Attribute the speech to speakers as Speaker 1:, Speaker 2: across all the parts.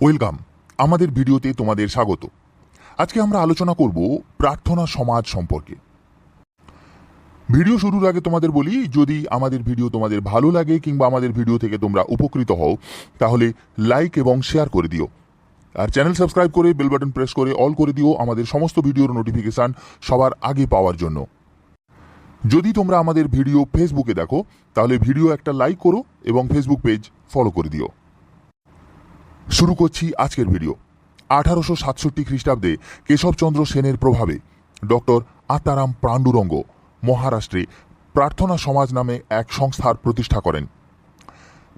Speaker 1: Welcome. আমাদের ভিডিওতে তোমাদের স্বাগত। আজকে আমরা আলোচনা করব প্রার্থনা সমাজ সম্পর্কে। ভিডিও শুরুর আগে তোমাদের বলি, যদি আমাদের ভিডিও তোমাদের ভালো লাগে কিংবা আমাদের ভিডিও থেকে তোমরা উপকৃত হও, তাহলে লাইক এবং শেয়ার করে দিও। আর চ্যানেল সাবস্ক্রাইব করে বেল বাটন প্রেস করে অল করে দিও আমাদের সমস্ত ভিডিওর নোটিফিকেশান সবার আগে পাওয়ার জন্য। যদি তোমরা আমাদের ভিডিও ফেসবুকে দেখো, তাহলে ভিডিও একটা লাইক করো এবং ফেসবুক পেজ ফলো করে দিও। শুরু করছি আজকের ভিডিও। আঠারোশো সাতষট্টি খ্রিস্টাব্দে কেশবচন্দ্র সেনের প্রভাবে ডক্টর আত্মারাম পাণ্ডুরঙ্গ মহারাষ্ট্রে প্রার্থনা সমাজ নামে এক সংস্থার প্রতিষ্ঠা করেন।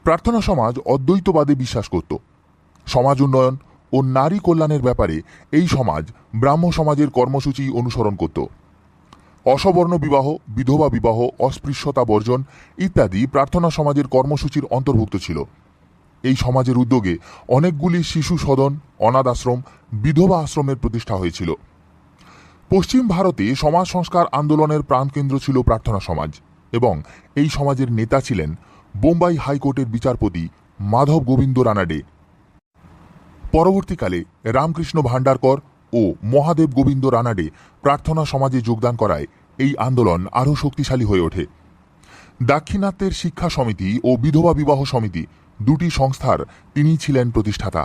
Speaker 1: প্রার্থনা সমাজ অদ্বৈতবাদে বিশ্বাস করত। সমাজ উন্নয়ন ও নারী কল্যাণের ব্যাপারে এই সমাজ ব্রাহ্ম সমাজের কর্মসূচি অনুসরণ করত। অসবর্ণ বিবাহ, বিধবা বিবাহ, অস্পৃশ্যতা বর্জন ইত্যাদি প্রার্থনা সমাজের কর্মসূচির অন্তর্ভুক্ত ছিল। এই সমাজের উদ্যোগে অনেকগুলি শিশু সদন, অনাথ আশ্রম, বিধবা আশ্রমের প্রতিষ্ঠা হয়েছিল। পশ্চিম ভারতে সমাজ সংস্কার আন্দোলনের প্রাণকেন্দ্র ছিল প্রার্থনা সমাজ এবং এই সমাজের নেতা ছিলেন বোম্বাই হাইকোর্টের বিচারপতি মাধব গোবিন্দ রানাডে। পরবর্তীকালে রামকৃষ্ণ ভান্ডারকর ও মহাদেব গোবিন্দ রানাডে প্রার্থনা সমাজে যোগদান করায় এই আন্দোলন আরও শক্তিশালী হয়ে ওঠে। দাক্ষিণাত্যের শিক্ষা সমিতি ও বিধবা বিবাহ সমিতি দুটি সংস্থার তিনি ছিলেন প্রতিষ্ঠাতা।